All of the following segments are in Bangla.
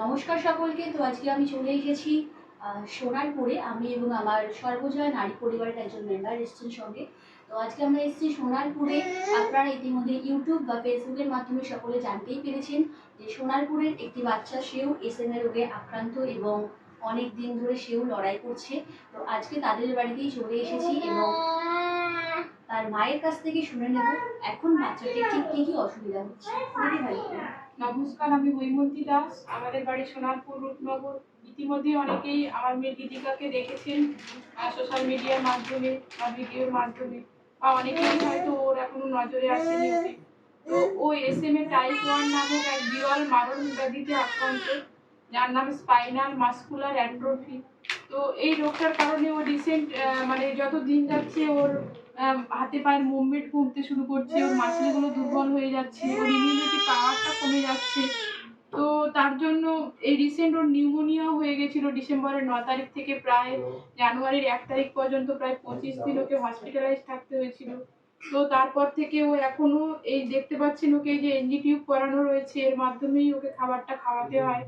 নমস্কার সকলকে। তো আজকে আমি চলে এসেছি সোনারপুরে। আমি এবং আমার সর্বজয়া নারী পরিবারের একজন মেম্বার এসেছেন সঙ্গে। তো আজকে আমরা এসেছি সোনারপুরে। আপনারা ইতিমধ্যে ইউটিউব বা ফেসবুকের মাধ্যমে সকলে জানতেই পেরেছেন যে সোনারপুরের একটি বাচ্চা, সেও এস এম রোগে আক্রান্ত এবং অনেক দিন ধরে সেও লড়াই করছে। তো আজকে তাদের বাড়িতেই চলে এসেছি এবং তার মায়ের কাছ থেকে শুনে নেব, এখন বাচ্চাটির ঠিক কী কী অসুবিধা হচ্ছে। নমস্কার, আমি হৈমন্তী দাস, আমাদের বাড়ি সোনারপুর, রূপনগর। ইতিমধ্যে অনেকেই আমার মেয়ে দিদিকাকে দেখেছেন সোশ্যাল মিডিয়ার মাধ্যমে বা ভিডিওর মাধ্যমে। বা অনেকেই হয়তো ওর এখনও নজরে ওকে। তো ও S M A type one নামক এক বিরল মারণ ব্যাধিতে আক্রান্ত। যার নাম স্পাইনাল মাস্কুলার অ্যাট্রোফি তো এই রোগটার কারণে ও রিসেন্ট মানে যত দিন যাচ্ছে ওর হাতে পায়ের মুভমেন্ট কমতে শুরু করছে, ওর মাসেলগুলো দুর্বল হয়ে যাচ্ছে, ওর ইমিউনিটি পাওয়ারটা কমে যাচ্ছে। তো তার জন্য এই রিসেন্ট ওর নিউমোনিয়াও হয়ে গেছিল ডিসেম্বরের ন তারিখ থেকে প্রায় জানুয়ারির এক তারিখ পর্যন্ত, প্রায় পঁচিশ দিন ওকে হসপিটালাইজ থাকতে হয়েছিল। তো তারপর থেকে ও এখনও এই দেখতে পাচ্ছেন ওকে যে এনজি টিউব করানো রয়েছে, এর মাধ্যমেই ওকে খাবারটা খাওয়াতে হয়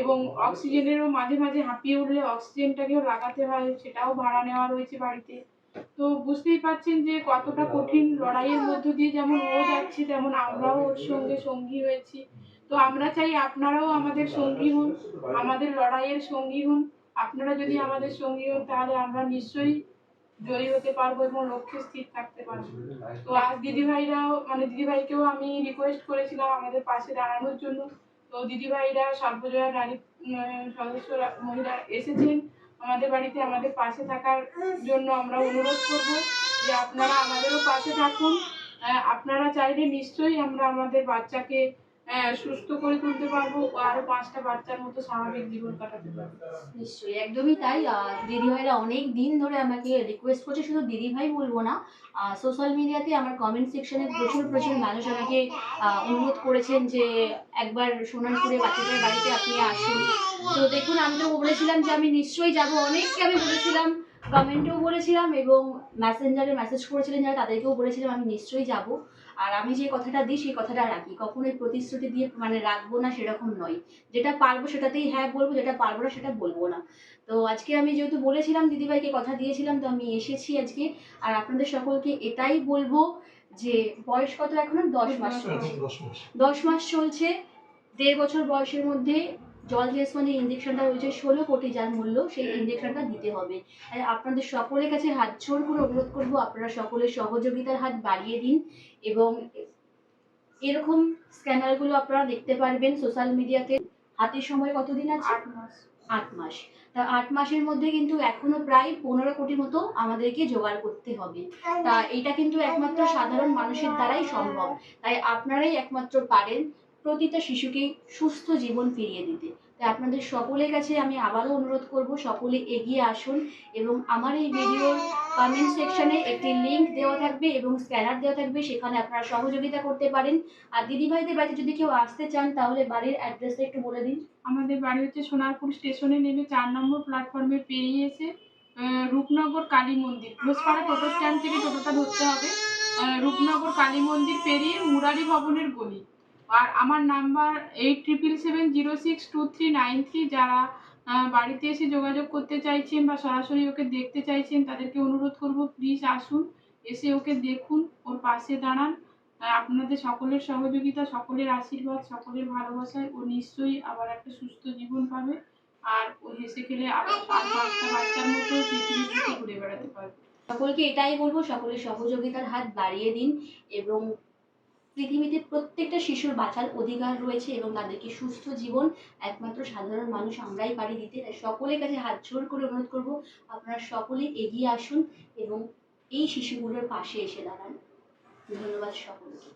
এবং অক্সিজেনেরও মাঝে মাঝে হাঁপিয়ে উঠলে অক্সিজেনটাকেও লাগাতে হয়, সেটাও ভাড়া নেওয়া রয়েছে বাড়িতে। তো বুঝতেই পারছেন যে কতটা কঠিন লড়াইয়ের মধ্য দিয়ে যেমন ও যাচ্ছে, তেমন আমরাও ওর সঙ্গে সঙ্গী হয়েছি। তো আমরা চাই আপনারাও আমাদের সঙ্গী হন, আমাদের লড়াইয়ের সঙ্গী হন। আপনারা যদি আমাদের সঙ্গী হন, তাহলে আমরা নিশ্চয়ই জয়ী হতে পারব এবং লক্ষ্যে স্থির থাকতে পারব। তো আজ দিদিভাইরাও মানে দিদিভাইকেও আমি রিকোয়েস্ট করেছিলাম আমাদের পাশে দাঁড়ানোর জন্য। তো দিদিভাইরা সর্বজয়া নারী সদস্যরা, মহিলা এসেছেন। আমাদের বাড়িতে আমাদের পাশে থাকার জন্য আমরা অনুরোধ করব যে আপনারা আমাদেরও পাশে থাকুন। আপনারা চাইলে নিশ্চয়ই আমরা আমাদের বাচ্চাকে আহ, সুস্থ করে তুলতে পারব আরও পাঁচটা বাচ্চার মতো স্বাভাবিক জীবন কাটাতে পারব। নিশ্চয়ই একদমই তাই। আহ, দিদিভাইরা অনেক দিন ধরে আমাকে রিকোয়েস্ট করছে শুধু দিদিভাই বলব না সোশ্যাল মিডিয়াতে আমার কমেন্ট সেকশনে প্রচুর প্রচুর মানুষ আমাকে অনুরোধ করেছেন যে একবার সোনারপুরে বাচ্চাদের বাড়িতে আপনি আসুন। তো দেখুন আমি তো বলেছিলাম যে আমি নিশ্চয়ই যাব অনেককে আমি বলেছিলাম। কমেন্টেও বলেছিলাম এবং মেসেঞ্জারে মেসেজ করেছিলেন যারা তাদেরকেও বলেছিলাম আমি নিশ্চয়ই যাব। আর আমি যে কথাটা দিই সেই কথাটা রাখি। কখনোই প্রতিশ্রুতি দিয়ে মানে রাখব না সেরকম নয়। যেটা পারব সেটাতেই হ্যাঁ বলব যেটা পারব না সেটা বলব না। তো আজকে আমি যেহেতু বলেছিলাম দিদিভাইকে কথা দিয়েছিলাম তো আমি এসেছি আজকে। আর আপনাদের সকলকে এটাই বলব যে বয়স কত এখন? দশ মাস চলছে। দশ মাস। দশ মাস চলছে। দেড় বছর বয়সের মধ্যে জল জেসমান যে ইঞ্জেকশনটা রয়েছে ষোলো কোটি যার মূল্য সেই ইঞ্জেকশনটা দিতে হবে। তাই আপনাদের সকলের কাছে হাত জোড় করে অনুরোধ করব আপনারা সকলের সহযোগিতার হাত বাড়িয়ে দিন এবং এরকম স্ক্যানারগুলো আপনারা দেখতে পারবেন সোশ্যাল মিডিয়াতে হাতের সময় কতদিন আছে? আট মাস। আট মাস। তা আট মাসের মধ্যে কিন্তু এখনও প্রায় পনেরো কোটি মতো আমাদেরকে জোগাড় করতে হবে। তা এটা কিন্তু একমাত্র সাধারণ মানুষের দ্বারাই সম্ভব। তাই আপনারাই একমাত্র পারেন প্রতিটা শিশুকে সুস্থ জীবন ফিরিয়ে দিতে। তাই আপনাদের সকলের কাছে আমি আবারও অনুরোধ করব, সকলে এগিয়ে আসুন এবং আমার এই ভিডিওর কমেন্ট সেকশনে একটি লিংক দেওয়া থাকবে এবং স্ক্যানার দেওয়া থাকবে, সেখানে আপনারা সহযোগিতা করতে পারেন। আর দিদিভাইদের বাড়িতে যদি কেউ আসতে চান, তাহলে বাড়ির অ্যাড্রেসটা একটু বলে দিন। আমাদের বাড়ি হচ্ছে সোনারপুর স্টেশনে নেমে চার নম্বর প্ল্যাটফর্মে পেরিয়ে এসে রূপনগর কালী মন্দির। ঘোষপাড়া টোটো স্ট্যান্ড থেকে টোটোটা ধরতে হবে। রূপনগর কালী মন্দির পেরিয়ে মুরারি ভবনের গলি। আর আমার number eight triple seven zero six two three nine three যারা বাড়িতে এসে যোগাযোগ করতে চাইছেন বা সরাসরি ওকে দেখতে চাইছেন, তাদেরকে অনুরোধ করব প্লিজ আসুন, এসে ওকে দেখুন, ওর পাশে দাঁড়ান। আপনাদের সকলের সহযোগিতা, সকলের আশীর্বাদ, সকলের ভালোবাসায় ও নিশ্চয়ই আবার একটা সুস্থ জীবন পাবে। আর ও হেসে খেলে আবার বাচ্চার মতো পৃথিবীর ঘুরে বেড়াতে পারবে। সকলকে এটাই বলব, সকলের সহযোগিতার হাত বাড়িয়ে দিন এবং পৃথিবীতে প্রত্যেকটা শিশুর বাঁচার অধিকার রয়েছে এবং তাদেরকে সুস্থ জীবন একমাত্র সাধারণ মানুষ আমরাই পারি দিতে। তাই সকলের কাছে হাত জোর করে অনুরোধ করব, আপনারা সকলে এগিয়ে আসুন এবং এই শিশুগুলোর পাশে এসে দাঁড়ান। ধন্যবাদ সকলকে।